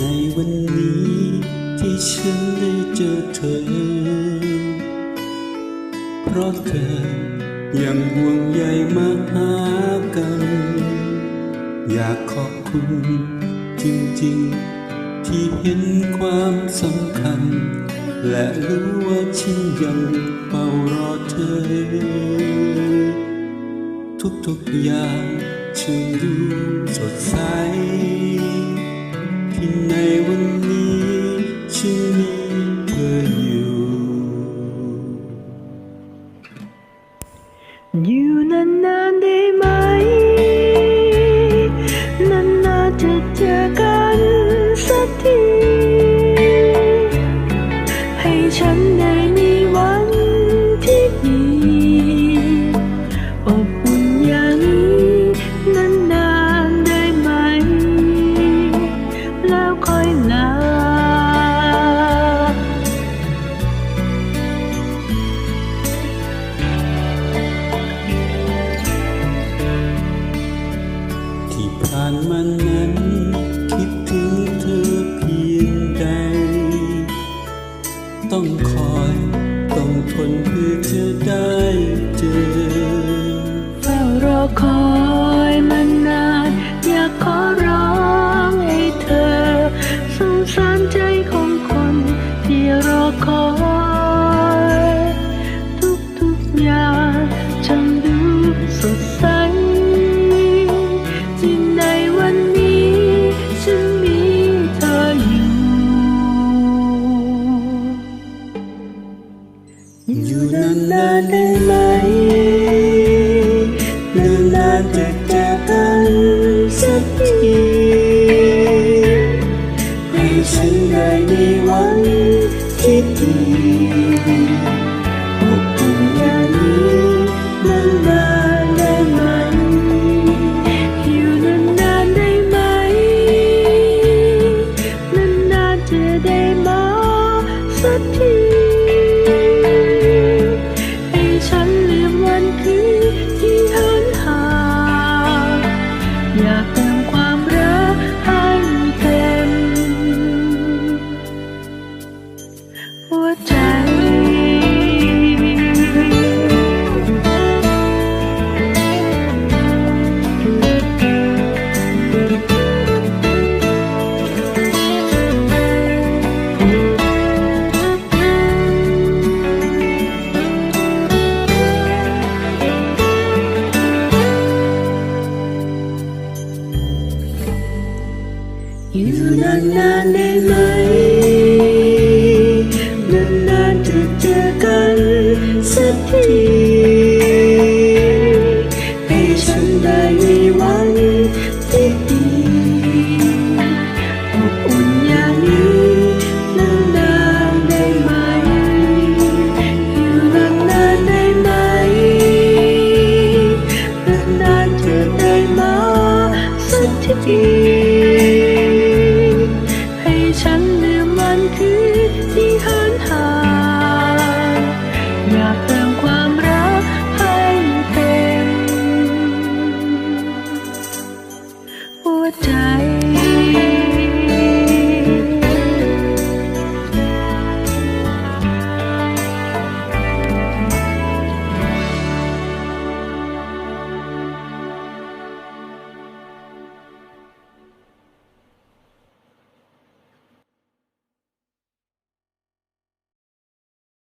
ในวันนี้ที่ฉันได้เจอเธอ เพราะเธอยังห่วงใยมาหากัน อยากขอบคุณจริงๆ ที่เห็นความสำคัญ และรู้ว่าฉันยังเฝ้ารอเธอ ทุกๆอย่างฉันดูสดใส ที่ในวันนี้ฉันมีเธออยู่ อยู่นานๆได้ไหม ที่ผ่านมานั้น คิดถึงเธอเพียงใด ต้องคอยต้องทนเพื่อเธอได้ ได้มีวันที่ดีอบอุ่นอย่างนี้นนานได้ไหม อยู่นานๆได้ไหมนานๆจะได้มาสักที อยู่นานๆได้ไหมนานๆจะเจอกันสักทีให้ฉันได้มีวันที่ดีอบอุ่นอย่างนี้นานๆได้ไหมอยู่นานๆได้ไหมนานๆจะได้มาสักที